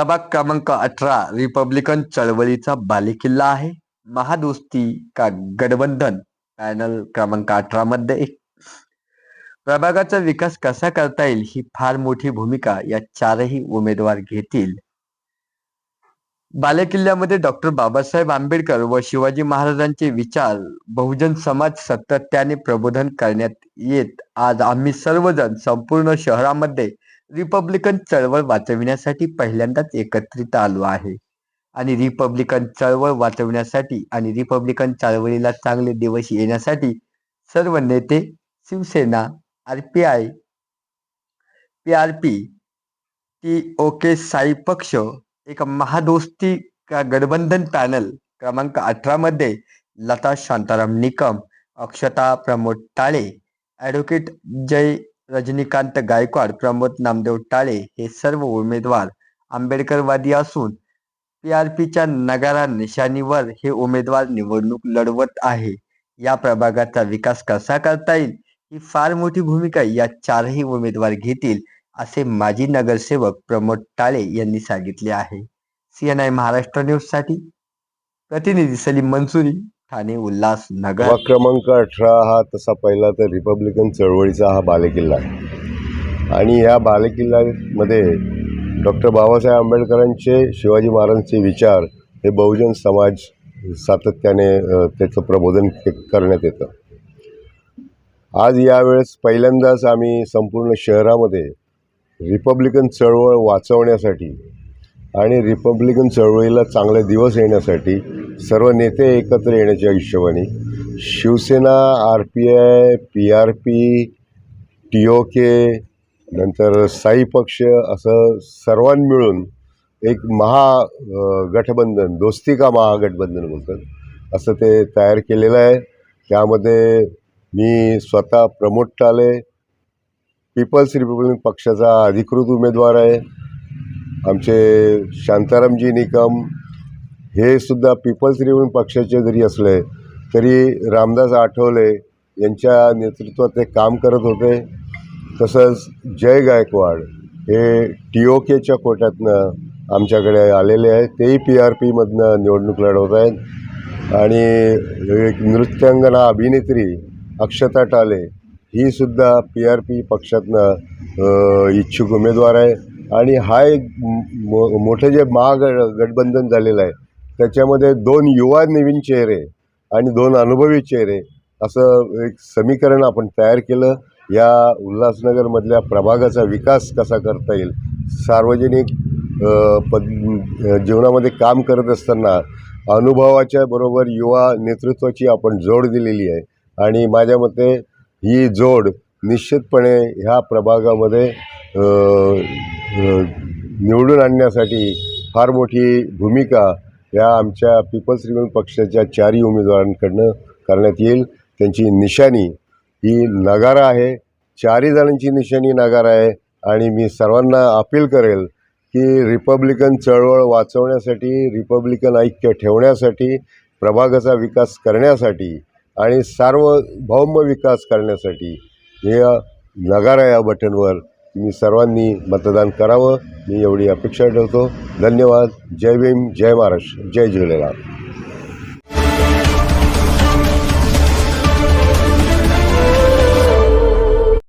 प्रभाग क्रमांक अठरा रिपब्लिकन चळवळीचा बालेकिल्ला आहे. महादोस्ती का गठबंधन? पॅनल क्रमांक अठरा मध्ये. प्रभागाचा विकास कसा करता येईल ही फार मोठी भूमिका या चारही उमेदवार घेतील. बालेकिल्ल्यामध्ये डॉक्टर बाबासाहेब आंबेडकर व शिवाजी महाराजांचे विचार बहुजन समाज सातत्याने प्रबोधन करण्यात येत. आज आम्ही सर्वजण संपूर्ण शहरामध्ये रिपब्लिकन चळवळ वाचविण्यासाठी पहिल्यांदाच एकत्रित आलो आहे. आणि रिपब्लिकन चळवळ वाचविण्यासाठी आणि रिपब्लिकन चळवळीला चांगले दिवस येण्यासाठी सर्व नेते Shivsena R P I P R P T O K Sai पक्ष एक महादोस्ती का गठबंधन पॅनल क्रमांक अठरा मध्ये लता शांताराम निकम अक्षता प्रमोद टाळे ॲडव्होकेट जय रजनीकांत गायकवाड प्रमोद नामदेव टाळे हे सर्व उमेदवार आंबेडकरवादी असून पी आर पीच्या नगारा निशाणीवर हे उमेदवार निवडणूक लढवत आहे. या प्रभागाचा विकास कसा करता येईल? ही फार मोठी भूमिका या चारही उमेदवार घेतील असे माजी नगरसेवक प्रमोद टाळे यांनी सांगितले आहे. सी एन आय महाराष्ट्र न्यूजसाठी प्रतिनिधी सलीम मंसुरी. ठाणे उल्हास नगर. क्रमांक अठरा हा तसा पहिला तर रिपब्लिकन चळवळीचा हा बालेकिल्ला आहे. आणि या बालेकिल्ल्यामध्ये डॉक्टर बाबासाहेब आंबेडकरांचे शिवाजी महाराजांचे विचार हे बहुजन समाज सातत्याने त्याचं प्रबोधन करण्यात येतं. आज यावेळेस पहिल्यांदाच आम्ही संपूर्ण शहरामध्ये रिपब्लिकन चळवळ वाचवण्यासाठी आणि रिपब्लिकन चळवळीला चांगले दिवस येण्यासाठी सर्व नेते एकत्र येण्याच्या हिशोबाने Shiv Sena R P I P R P T O K नंतर साई पक्ष असं सर्वांनी मिळून एक महा गठबंधन दोस्ती का महागठबंधन बोलतात असं ते तयार केलेलं आहे. त्यामध्ये मी स्वतः प्रमोद टाले पीपल्स रिपब्लिकन पक्षाचा अधिकृत उमेदवार आहे. आमचे शांतारामजी निकम हे सुद्धा पीपल्स रिव्हन पक्षाचे जरी असले तरी रामदास आठवले यांच्या नेतृत्वात ते काम करत होते. तसंच जय गायकवाड हे टी ओ केच्या कोट्यातनं आमच्याकडे आलेले आहेत. तेही पी आर पीमधनं निवडणूक लढवत आहेत. आणि एक नृत्यांगना अभिनेत्री अक्षता टाले ही सुद्धा पी आर पी पक्षातनं इच्छुक उमेदवार आहे. आणि हा एक मो मोठं जे महागड गठबंधन झालेलं आहे त्याच्यामध्ये दोन युवा नवीन चेहरे आणि दोन अनुभवी चेहरे असं एक समीकरण आपण तयार केलं. या उल्हासनगरमधल्या प्रभागाचा विकास कसा करता येईल? सार्वजनिक पद जीवनामध्ये काम करत असताना अनुभवाच्या बरोबर युवा नेतृत्वाची आपण जोड दिलेली आहे. आणि माझ्या मते ही जोड निश्चितपणे ह्या प्रभागामध्ये निवडून आणण्यासाठी फार मोठी भूमिका या आमच्या पीपल्स रिपब्लिकन पक्षाच्या चारही उमेदवारांकडनं करण्यात येईल. त्यांची निशाणी ही नगारा आहे. चारही जणांची निशाणी नगारा आहे. आणि मी सर्वांना अपील करेल की रिपब्लिकन चळवळ वाचवण्यासाठी रिपब्लिकन ऐक्य ठेवण्यासाठी प्रभागाचा विकास करण्यासाठी आणि सार्वभौम विकास करण्यासाठी हे नगारा या बटनवर मी सर्वांनी मतदान करावं. मी एवढी अपेक्षा ठेवतो. धन्यवाद. जय भीम. जय महाराष्ट्र. जय झुलेलाल.